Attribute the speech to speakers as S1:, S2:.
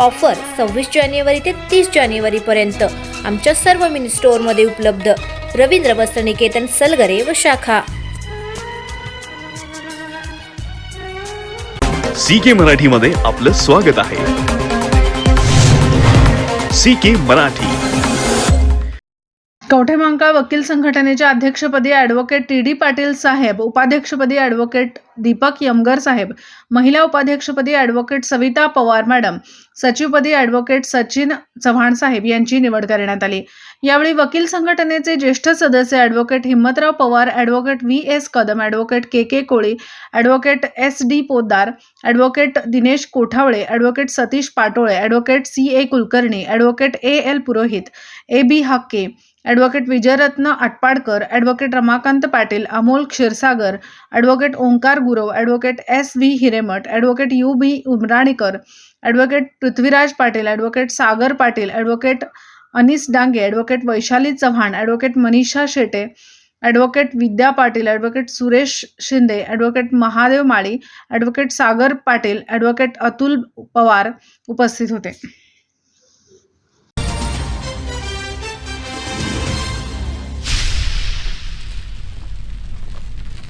S1: Offer सव्वीस जानेवारी ते तीस जानेवारीपर्यंत आमच्या सर्व मिनी स्टोअरमध्ये उपलब्ध. रवींद्र वस्त्रनिकेतन सलगरे व शाखा.
S2: सी के मराठीमध्ये आपलं स्वागत आहे. सी के मराठी.
S3: कवठेमहांकाळ वकील संघटनेच्या अध्यक्षपदी ॲडव्होकेट टी डी पाटील साहेब उपाध्यक्षपदी ॲडव्होकेट दीपक यमगर साहेब. महिला उपाध्यक्षपदी ॲडव्होकेट सविता पवार मॅडम सचिवपदी ॲडव्होकेट सचिन चव्हाण साहेब यांची निवड करण्यात आली. यावेळी वकील संघटनेचे ज्येष्ठ सदस्य advocate Himmatrao Pawar advocate V S Kadam advocate K K Koli advocate S D Poddar advocate Dinesh Kothawale advocate Satish Patole advocate C A Kulkarni advocate A L Purohit A B Hakke advocate Vijayratna Atpadkar advocate Ramakant Patil Amol Kshirsagar advocate Omkar Gurav advocate S V Hiremath advocate U B Umranikar advocate Prithviraj Patil advocate Sagar Patil advocate Anis Dange advocate Vaishali Chavan advocate Manisha Shete advocate Vidya Patil advocate Suresh Shinde advocate Mahadev Mali advocate Sagar Patil advocate Atul Pawar उपस्थित होते.